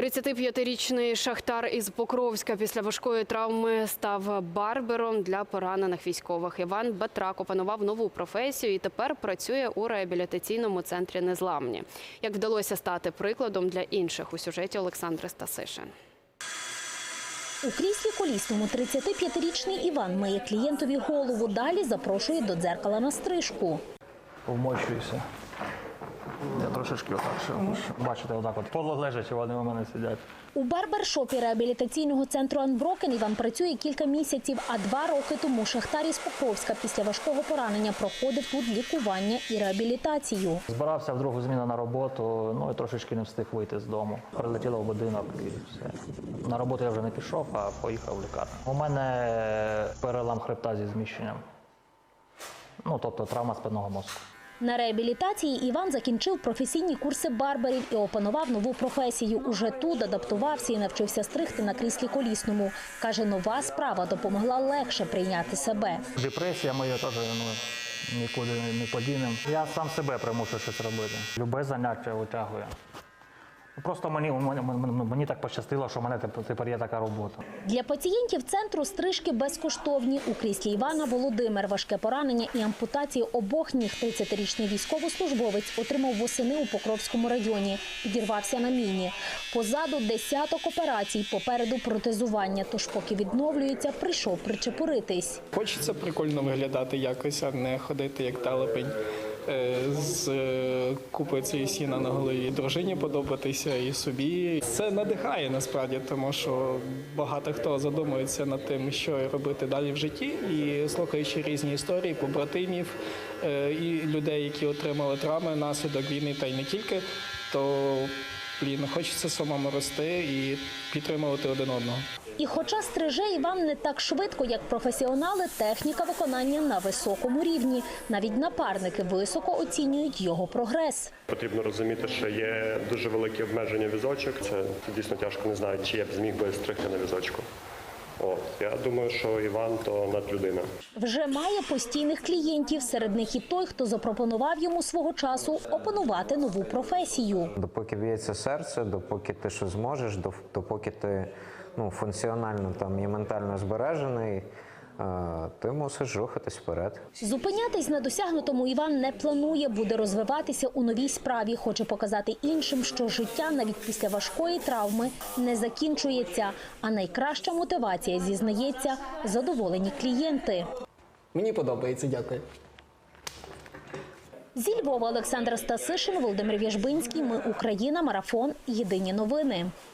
35-річний шахтар із Покровська після важкої травми став барбером для поранених військових. Іван Батрак опанував нову професію і тепер працює у реабілітаційному центрі Незламні. Як вдалося стати прикладом для інших у сюжеті Олександри Стасишин. У кріслі колісному 35-річний Іван миє клієнтові голову. Далі запрошує до дзеркала на стрижку. Вмочуюся. Я трошечки отак ще. Бачите, отак от полулежачи вони у мене сидять. У барбершопі реабілітаційного центру Анброкен Іван працює кілька місяців, а два роки тому шахтар із Покровська після важкого поранення проходив тут лікування і реабілітацію. Збирався в другу зміну на роботу, ну і трошечки не встиг вийти з дому. Прилетіло в будинок і все. На роботу я вже не пішов, а поїхав в лікарню. У мене перелам хребта зі зміщенням. Ну, тобто травма спинного мозку. На реабілітації Іван закінчив професійні курси барберів і опанував нову професію. Уже тут адаптувався і навчився стригти на кріслі колісному. Каже, нова справа допомогла легше прийняти себе. Депресія моя теж ну, нікуди не подінем. Я сам себе примушу щось робити. Любе заняття витягує. Просто мені, мені, мені, так пощастило, що в мене тепер є така робота. Для пацієнтів центру стрижки безкоштовні. У кріслі Івана Володимир важке поранення і ампутації обох ніг 30-річний військовослужбовець отримав восени у Покровському районі. Підірвався на міні. Позаду десяток операцій, попереду протезування. Тож, поки відновлюється, прийшов причепуритись. Хочеться прикольно виглядати якось, а не ходити як телепень з е, купою цієї сіна на голові. Дружині подобатися і собі. Це надихає насправді, тому що багато хто задумується над тим, що робити далі в житті, і слухаючи різні історії побратимів е, і людей, які отримали травми наслідок війни, та й не тільки, то блін, хочеться самому рости і підтримувати один одного. І хоча стриже Іван не так швидко, як професіонали, техніка виконання на високому рівні. Навіть напарники високо оцінюють його прогрес. Потрібно розуміти, що є дуже великі обмеження візочок. Це, це дійсно тяжко не знаю, чи я б зміг би стригти на візочку. От я думаю, що Іван то надлюдина. Вже має постійних клієнтів. Серед них і той, хто запропонував йому свого часу опанувати нову професію. Допоки б'ється серце, допоки ти що зможеш, доп- допоки ти ну, функціонально там і ментально збережений, ти мусиш рухатись вперед. Зупинятись на досягнутому Іван не планує, буде розвиватися у новій справі. Хоче показати іншим, що життя навіть після важкої травми не закінчується. А найкраща мотивація зізнається задоволені клієнти. Мені подобається, дякую. Зі Львова Олександра Стасишин, Володимир В'яжбинський. Ми Україна. Марафон. Єдині новини.